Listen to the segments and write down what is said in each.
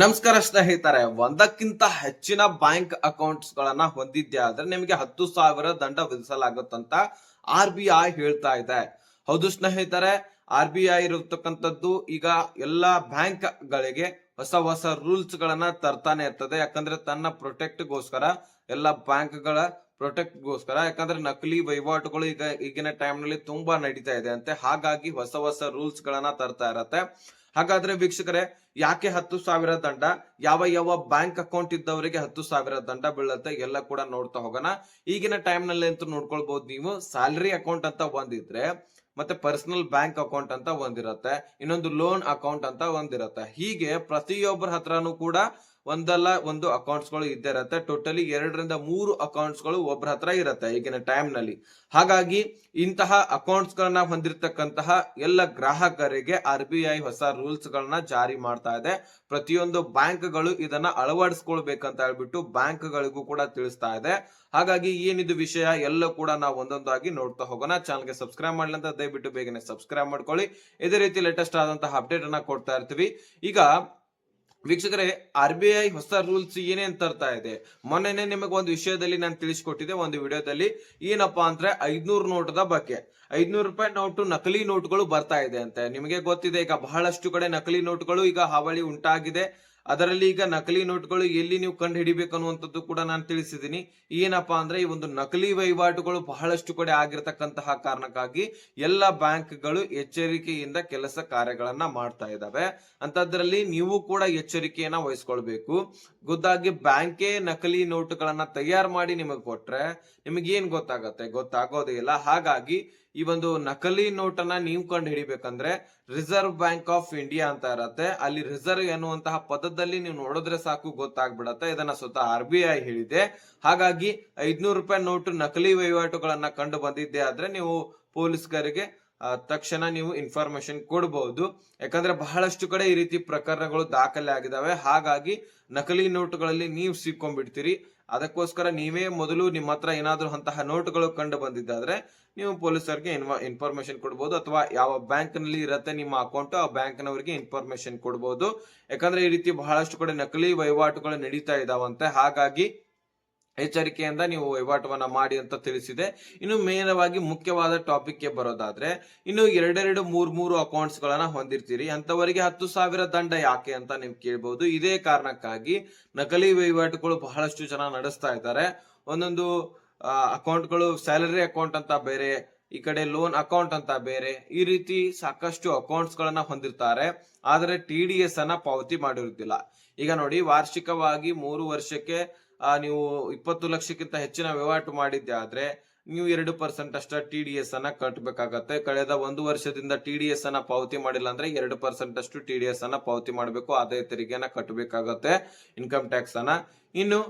ನಮಸ್ಕಾರ ಸ್ನೇಹಿತರೆ, ಒಂದಕ್ಕಿಂತ ಹೆಚ್ಚಿನ ಬ್ಯಾಂಕ್ ಅಕೌಂಟ್ಸ್ ಗಳನ್ನ ಹೊಂದಿದ್ದೆ ಆದ್ರೆ ನಿಮಗೆ ಹತ್ತು ಸಾವಿರ ದಂಡ ವಿಧಿಸಲಾಗುತ್ತಂತ ಆರ್ ಬಿ ಐ ಹೇಳ್ತಾ ಇದೆ. ಹೌದು ಸ್ನೇಹಿತರೆ, ಆರ್ ಬಿ ಐ ಇರತಕ್ಕಂಥದ್ದು ಈಗ ಎಲ್ಲಾ ಬ್ಯಾಂಕ್ ಗಳಿಗೆ ಹೊಸ ಹೊಸ ರೂಲ್ಸ್ ಗಳನ್ನ ತರ್ತಾನೆ ಇರ್ತದೆ. ಯಾಕಂದ್ರೆ ತನ್ನ ಪ್ರೊಟೆಕ್ಟ್ ಗೋಸ್ಕರ, ಎಲ್ಲ ಬ್ಯಾಂಕ್ಗಳ ಪ್ರೊಟೆಕ್ಟ್ ಗೋಸ್ಕರ, ಯಾಕಂದ್ರೆ ನಕಲಿ ವಹಿವಾಟುಗಳು ಈಗ ಈಗಿನ ಟೈಮ್ನಲ್ಲಿ ತುಂಬಾ ನಡೀತಾ ಇದೆ. ಅಂತೆ ಹಾಗಾಗಿ ಹೊಸ ಹೊಸ ರೂಲ್ಸ್ ಗಳನ್ನ ತರ್ತಾ ಇರತ್ತೆ. ಹಾಗಾದ್ರೆ ವೀಕ್ಷಕರೇ, ಯಾಕೆ ಹತ್ತು ಸಾವಿರ ದಂಡ? ಯಾವ ಯಾವ ಬ್ಯಾಂಕ್ ಅಕೌಂಟ್ ಇದ್ದವರಿಗೆ ಹತ್ತು ಸಾವಿರ ದಂಡ ಬೀಳುತ್ತೆ? ಎಲ್ಲ ಕೂಡ ನೋಡ್ತಾ ಹೋಗೋಣ. ಈಗಿನ ಟೈಮ್ನಲ್ಲಿ ಅಂತೂ ನೋಡ್ಕೊಳ್ಬಹುದು ನೀವು. ಸ್ಯಾಲರಿ ಅಕೌಂಟ್ ಅಂತ ಒಂದಿದ್ರೆ ಮತ್ತೆ ಪರ್ಸನಲ್ ಬ್ಯಾಂಕ್ ಅಕೌಂಟ್ ಅಂತ ಒಂದಿರತ್ತೆ, ಇನ್ನೊಂದು ಲೋನ್ ಅಕೌಂಟ್ ಅಂತ ಒಂದಿರತ್ತೆ. ಹೀಗೆ ಪ್ರತಿಯೊಬ್ಬರ ಹತ್ರನೂ ಕೂಡ ಒಂದಲ್ಲ ಒಂದು ಅಕೌಂಟ್ಸ್ಗಳು ಇದ್ದೇ ಇರತ್ತೆ. ಟೋಟಲಿ ಎರಡರಿಂದ ಮೂರು ಅಕೌಂಟ್ಸ್ಗಳು ಒಬ್ಬರ ಹತ್ರ ಇರತ್ತೆ ಈಗಿನ ಟೈಮ್ನಲ್ಲಿ. ಹಾಗಾಗಿ ಇಂತಹ ಅಕೌಂಟ್ಸ್ ಗಳನ್ನ ಹೊಂದಿರತಕ್ಕಂತಹ ಎಲ್ಲ ಗ್ರಾಹಕರಿಗೆ ಆರ್ ಬಿ ಐ ಹೊಸ ರೂಲ್ಸ್ ಗಳನ್ನ ಜಾರಿ ಮಾಡ್ತಾ ಇದೆ. ಪ್ರತಿಯೊಂದು ಬ್ಯಾಂಕ್ಗಳು ಇದನ್ನ ಅಳವಡಿಸ್ಕೊಳ್ಬೇಕಂತ ಹೇಳ್ಬಿಟ್ಟು ಬ್ಯಾಂಕ್ ಗಳಿಗೂ ಕೂಡ ತಿಳಿಸ್ತಾ ಇದೆ. ಹಾಗಾಗಿ ಏನಿದು ವಿಷಯ ಎಲ್ಲ ಕೂಡ ನಾವು ಒಂದೊಂದಾಗಿ ನೋಡ್ತಾ ಹೋಗೋಣ. ಚಾನಲ್ಗೆ ಸಬ್ಸ್ಕ್ರೈಬ್ ಮಾಡ್ಲಿ ಅಂತ ದಯವಿಟ್ಟು ಬೇಗನೆ ಸಬ್ಸ್ಕ್ರೈಬ್ ಮಾಡ್ಕೊಳ್ಳಿ. ಇದೇ ರೀತಿ ಲೇಟೆಸ್ಟ್ ಆದಂತಹ ಅಪ್ಡೇಟ್ ಅನ್ನ ಕೊಡ್ತಾ ಇರ್ತೀವಿ. ಈಗ ವೀಕ್ಷಕರೇ ಆರ್ ಬಿ ಐ ಹೊಸ ರೂಲ್ಸ್ ಏನೇನ್ ತರ್ತಾ ಇದೆ? ಮೊನ್ನೆನೆ ನಿಮಗೆ ಒಂದು ವಿಷಯದಲ್ಲಿ ನಾನು ತಿಳಿಸ್ಕೊಟ್ಟಿದ್ದೆ, ಒಂದು ವಿಡಿಯೋದಲ್ಲಿ. ಏನಪ್ಪಾ ಅಂದ್ರೆ ಐದ್ನೂರು ನೋಟದ ಬಗ್ಗೆ. ಐದ್ನೂರು ರೂಪಾಯಿ ನೋಟು ನಕಲಿ ನೋಟುಗಳು ಬರ್ತಾ ಇದೆ ಅಂತೆ. ನಿಮಗೆ ಗೊತ್ತಿದೆ, ಈಗ ಬಹಳಷ್ಟು ಕಡೆ ನಕಲಿ ನೋಟುಗಳು ಈಗ ಹಾವಳಿ ಉಂಟಾಗಿದೆ. ಅದರಲ್ಲಿ ಈಗ ನಕಲಿ ನೋಟ್ಗಳು ಎಲ್ಲಿ ನೀವು ಕಂಡು ಹಿಡಿಬೇಕು ಅನ್ನುವಂಥದ್ದು ಕೂಡ ನಾನು ತಿಳಿಸಿದ್ದೀನಿ. ಏನಪ್ಪಾ ಅಂದ್ರೆ ಈ ಒಂದು ನಕಲಿ ವಹಿವಾಟುಗಳು ಬಹಳಷ್ಟು ಕಡೆ ಆಗಿರತಕ್ಕಂತಹ ಕಾರಣಕ್ಕಾಗಿ ಎಲ್ಲ ಬ್ಯಾಂಕ್ಗಳು ಎಚ್ಚರಿಕೆಯಿಂದ ಕೆಲಸ ಕಾರ್ಯಗಳನ್ನ ಮಾಡ್ತಾ ಇದ್ದಾವೆ. ಅಂತದ್ರಲ್ಲಿ ನೀವು ಕೂಡ ಎಚ್ಚರಿಕೆಯನ್ನ ವಹಿಸ್ಕೊಳ್ಬೇಕು. ಗೊತ್ತಾಗಿ ಬ್ಯಾಂಕೇ ನಕಲಿ ನೋಟುಗಳನ್ನ ತಯಾರು ಮಾಡಿ ನಿಮಗೆ ಕೊಟ್ರೆ ನಿಮಗೇನ್ ಗೊತ್ತಾಗತ್ತೆ? ಗೊತ್ತಾಗೋದೇ ಇಲ್ಲ. ಹಾಗಾಗಿ ಈ ಒಂದು ನಕಲಿ ನೋಟನ್ನ ನೀವು ಕಂಡು ಹಿಡಿಬೇಕಂದ್ರೆ ರಿಸರ್ವ್ ಬ್ಯಾಂಕ್ ಆಫ್ ಇಂಡಿಯಾ ಅಂತ ಇರತ್ತೆ. ಅಲ್ಲಿ ರಿಸರ್ವ್ ಎನ್ನುವಂತಹ ಪದದಲ್ಲಿ ನೀವು ನೋಡಿದ್ರೆ ಸಾಕು ಗೊತ್ತಾಗ್ಬಿಡತ್ತೆ. ಇದನ್ನ ಸ್ವತಃ ಆರ್ ಬಿ ಐ ಹೇಳಿದೆ. ಹಾಗಾಗಿ ಐದ್ನೂರು ರೂಪಾಯಿ ನೋಟು ನಕಲಿ ವಹಿವಾಟುಗಳನ್ನ ಕಂಡು ಬಂದಿದ್ದೆ ಆದ್ರೆ ನೀವು ಪೊಲೀಸ್ಗರಿಗೆ ತಕ್ಷಣ ನೀವು ಇನ್ಫಾರ್ಮೇಶನ್ ಕೊಡಬಹುದು ಯಾಕಂದ್ರೆ ಬಹಳಷ್ಟು ಕಡೆ ಈ ರೀತಿ ಪ್ರಕರಣಗಳು ದಾಖಲೆ ಆಗಿದಾವೆ. ಹಾಗಾಗಿ ನಕಲಿ ನೋಟುಗಳಲ್ಲಿ ನೀವು ಸಿಕ್ಕೊಂಡ್ಬಿಡ್ತೀರಿ. ಅದಕ್ಕೋಸ್ಕರ ನೀವೇ ಮೊದಲು ನಿಮ್ಮ ಹತ್ರ ಏನಾದ್ರೂ ಅಂತಹ ನೋಟುಗಳು ಕಂಡು ಬಂದಿದ್ದಾದ್ರೆ ನೀವು ಪೊಲೀಸರಿಗೆ ಇನ್ಫಾರ್ಮೇಶನ್ ಕೊಡ್ಬೋದು ಅಥವಾ ಯಾವ ಬ್ಯಾಂಕ್ನಲ್ಲಿ ಇರತ್ತೆ ನಿಮ್ಮ ಅಕೌಂಟ್, ಆ ಬ್ಯಾಂಕ್ನವರಿಗೆ ಇನ್ಫಾರ್ಮೇಶನ್ ಕೊಡ್ಬೋದು. ಯಾಕಂದ್ರೆ ಈ ರೀತಿ ಬಹಳಷ್ಟು ಕಡೆ ನಕಲಿ ವಹಿವಾಟುಗಳು ನಡೀತಾ ಇದಾವಂತೆ. ಹಾಗಾಗಿ ಎಚ್ಚರಿಕೆಯಿಂದ ನೀವು ವಹಿವಾಟವನ್ನ ಮಾಡಿ ಅಂತ ತಿಳಿಸಿದೆ. ಇನ್ನು ಮೇನವಾಗಿ ಮುಖ್ಯವಾದ ಟಾಪಿಕ್ಗೆ ಬರೋದಾದ್ರೆ, ಇನ್ನು ಎರಡೆರಡು ಮೂರ್ ಮೂರು ಅಕೌಂಟ್ಸ್ ಗಳನ್ನ ಹೊಂದಿರ್ತೀರಿ. ಅಂತವರಿಗೆ ಹತ್ತು ಸಾವಿರ ದಂಡ ಯಾಕೆ ಅಂತ ನೀವು ಕೇಳಬಹುದು ಇದೇ ಕಾರಣಕ್ಕಾಗಿ ನಕಲಿ ವಹಿವಾಟುಗಳು ಬಹಳಷ್ಟು ಜನ ನಡೆಸ್ತಾ ಇದ್ದಾರೆ. ಒಂದೊಂದು ಅಕೌಂಟ್ಗಳು ಸ್ಯಾಲರಿ ಅಕೌಂಟ್ ಅಂತ ಬೇರೆ, ಈ ಕಡೆ ಲೋನ್ ಅಕೌಂಟ್ ಅಂತ ಬೇರೆ, ಈ ರೀತಿ ಸಾಕಷ್ಟು ಅಕೌಂಟ್ಸ್ ಗಳನ್ನ ಹೊಂದಿರ್ತಾರೆ. ಆದರೆ ಟಿ ಡಿ ಎಸ್ ಅನ್ನ ಪಾವತಿ ಮಾಡಿರುತ್ತಿಲ್ಲ ಈಗ ನೋಡಿ, ವಾರ್ಷಿಕವಾಗಿ ಮೂರು ವರ್ಷಕ್ಕೆ ನೀವು ಇಪ್ಪತ್ತು ಲಕ್ಷಕ್ಕಿಂತ ಹೆಚ್ಚಿನ ವಹಿವಾಟು ಮಾಡಿದ್ದೆ ಆದ್ರೆ ನೀವು ಎರಡು ಪರ್ಸೆಂಟ್ ಅಷ್ಟ ಟಿ ಡಿ ಎಸ್ ಅನ್ನ ಕಟ್ಟಬೇಕಾಗತ್ತೆ ಕಳೆದ ಒಂದು ವರ್ಷದಿಂದ ಟಿ ಡಿ ಎಸ್ ಅನ್ನ ಪಾವತಿ ಮಾಡಿಲ್ಲ ಅಂದ್ರೆ ಎರಡು ಪರ್ಸೆಂಟ್ ಅಷ್ಟು ಟಿ ಡಿ ಎಸ್ ಅನ್ನ ಪಾವತಿ ಮಾಡಬೇಕು. ಆದಾಯ ತೆರಿಗೆಯನ್ನ ಕಟ್ಟಬೇಕಾಗತ್ತೆ ಇನ್ಕಮ್ ಟ್ಯಾಕ್ಸ್ ಅನ್ನ. ಇನ್ನು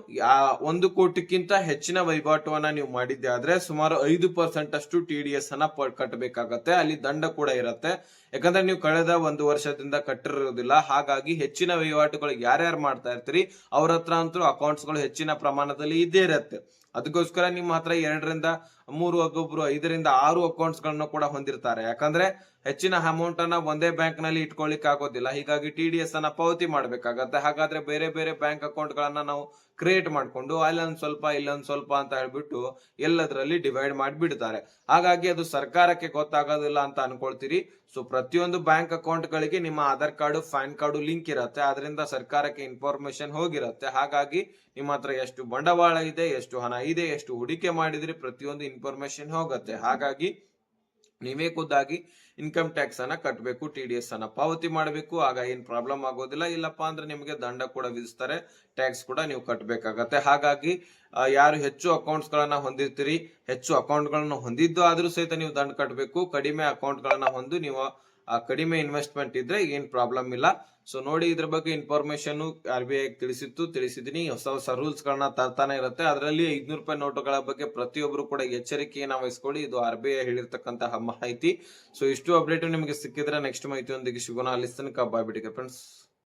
ಒಂದು ಕೋಟಿಕ್ಕಿಂತ ಹೆಚ್ಚಿನ ವಹಿವಾಟುವನ್ನ ನೀವು ಮಾಡಿದ್ದೆ ಆದ್ರೆ ಸುಮಾರು ಐದು ಪರ್ಸೆಂಟ್ ಅಷ್ಟು ಟಿ ಡಿ ಎಸ್ ಅನ್ನ ಕಟ್ಟಬೇಕಾಗತ್ತೆ ಅಲ್ಲಿ ದಂಡ ಕೂಡ ಇರತ್ತೆ. ಯಾಕಂದ್ರೆ ನೀವು ಕಳೆದ ಒಂದು ವರ್ಷದಿಂದ ಕಟ್ಟಿರೋದಿಲ್ಲ. ಹಾಗಾಗಿ ಹೆಚ್ಚಿನ ವಹಿವಾಟುಗಳು ಯಾರ್ಯಾರು ಮಾಡ್ತಾ ಇರ್ತೀರಿ, ಅವ್ರ ಹತ್ರ ಅಂತೂ ಅಕೌಂಟ್ಸ್ಗಳು ಹೆಚ್ಚಿನ ಪ್ರಮಾಣದಲ್ಲಿ ಇದ್ದೇ ಇರುತ್ತೆ. ಅದಕ್ಕೋಸ್ಕರ ನಿಮ್ಮ ಹತ್ರ ಎರಡರಿಂದ ಮೂರು ಒಬ್ಬೊಬ್ರು ಐದರಿಂದ ಆರು ಅಕೌಂಟ್ಸ್ ಗಳನ್ನ ಕೂಡ ಹೊಂದಿರ್ತಾರೆ. ಯಾಕಂದ್ರೆ ಹೆಚ್ಚಿನ ಅಮೌಂಟ್ ಅನ್ನ ಒಂದೇ ಬ್ಯಾಂಕ್ನಲ್ಲಿ ಇಟ್ಕೊಳ್ಳಿಕ್ ಆಗೋದಿಲ್ಲ. ಹೀಗಾಗಿ ಟಿ ಡಿ ಎಸ್ ಅನ್ನ ಪಾವತಿ ಮಾಡ್ಬೇಕಾಗತ್ತೆ. ಹಾಗಾದ್ರೆ ಬೇರೆ ಬೇರೆ ಬ್ಯಾಂಕ್ ಅಕೌಂಟ್ ಗಳನ್ನ ನಾವು ಕ್ರಿಯೇಟ್ ಮಾಡ್ಕೊಂಡು ಅಲ್ಲೊಂದು ಸ್ವಲ್ಪ, ಇಲ್ಲೊಂದು ಸ್ವಲ್ಪ ಅಂತ ಹೇಳ್ಬಿಟ್ಟು ಎಲ್ಲದರಲ್ಲಿ ಡಿವೈಡ್ ಮಾಡಿಬಿಡ್ತಾರೆ. ಹಾಗಾಗಿ ಅದು ಸರ್ಕಾರಕ್ಕೆ ಗೊತ್ತಾಗೋದಿಲ್ಲ ಅಂತ ಅನ್ಕೊಳ್ತೀರಿ. ಸೊ ಪ್ರತಿಯೊಂದು ಬ್ಯಾಂಕ್ ಅಕೌಂಟ್ ಗಳಿಗೆ ನಿಮ್ಮ Aadhaar card, PAN card link ಇರುತ್ತೆ. ಅದರಿಂದ ಸರ್ಕಾರಕ್ಕೆ ಇನ್ಫಾರ್ಮೇಶನ್ ಹೋಗಿರುತ್ತೆ. ಹಾಗಾಗಿ ನಿಮ್ಮ ಹತ್ರ ಎಷ್ಟು ಬಂಡವಾಳ ಇದೆ, ಎಷ್ಟು ಹಣ ಇದೆ, ಎಷ್ಟು ಹೂಡಿಕೆ ಮಾಡಿದ್ರಿ, ಪ್ರತಿಯೊಂದು ಇನ್ಫಾರ್ಮೇಶನ್ ಹೋಗುತ್ತೆ. ಹಾಗಾಗಿ ನೀವೇ ಖುದ್ದಾಗಿ ಇನ್ಕಮ್ ಟ್ಯಾಕ್ಸ್ ಅನ್ನ ಕಟ್ಟಬೇಕು ಟಿ ಡಿ ಎಸ್ ಅನ್ನ ಪಾವತಿ ಮಾಡಬೇಕು, ಆಗ ಏನ್ ಪ್ರಾಬ್ಲಮ್ ಆಗೋದಿಲ್ಲ. ಇಲ್ಲಪ್ಪ ಅಂದ್ರೆ ನಿಮಗೆ ದಂಡ ಕೂಡ ವಿಧಿಸ್ತಾರೆ ಟ್ಯಾಕ್ಸ್ ಕೂಡ ನೀವು ಕಟ್ಟಬೇಕಾಗತ್ತೆ ಹಾಗಾಗಿ ಯಾರು ಹೆಚ್ಚು ಅಕೌಂಟ್ಸ್ ಗಳನ್ನ ಹೊಂದಿರ್ತೀರಿ, ಹೆಚ್ಚು ಅಕೌಂಟ್ ಗಳನ್ನ ಹೊಂದಿದ್ದು ಆದ್ರೂ ಸಹಿತ ನೀವು ದಂಡ ಕಟ್ಟಬೇಕು ಕಡಿಮೆ ಅಕೌಂಟ್ ಗಳನ್ನ ಹೊಂದು ನೀವು ಕಡಿಮೆ ಇನ್ವೆಸ್ಟ್ಮೆಂಟ್ ಇದ್ರೆ ಏನ್ ಪ್ರಾಬ್ಲಮ್ ಇಲ್ಲ. ಸೊ ನೋಡಿ ಇದ್ರ ಬಗ್ಗೆ ಇನ್ಫಾರ್ಮೇಶನ್ ಆರ್ ಬಿ ಐ ತಿಳಿಸಿತ್ತು ತಿಳಿಸಿದೀನಿ ಹೊಸ ಹೊಸ ರೂಲ್ಸ್ ಗಳನ್ನ ತರ್ತಾನೆ ಇರುತ್ತೆ. ಅದರಲ್ಲಿ ಐದ್ನೂರು ರೂಪಾಯಿ ನೋಟುಗಳ ಬಗ್ಗೆ ಪ್ರತಿಯೊಬ್ಬರು ಕೂಡ ಎಚ್ಚರಿಕೆಯನ್ನು ವಹಿಸ್ಕೊಳ್ಳಿ. ಇದು ಆರ್ ಬಿ ಐ ಹೇಳಿರ್ತಕ್ಕಂತಹ ಮಾಹಿತಿ. ಸೊ ಇಷ್ಟು ಅಪ್ಡೇಟ್ ನಿಮಗೆ ಸಿಕ್ಕಿದ್ರೆ ನೆಕ್ಸ್ಟ್ ಮಾಹಿತಿಯೊಂದಿಗೆ ಸಿಗೋಣ. ಅಲ್ಲಿ ತನಕ ಬಾಯ್ ಬಿಟ್ಟಿಗೆ ಫ್ರೆಂಡ್ಸ್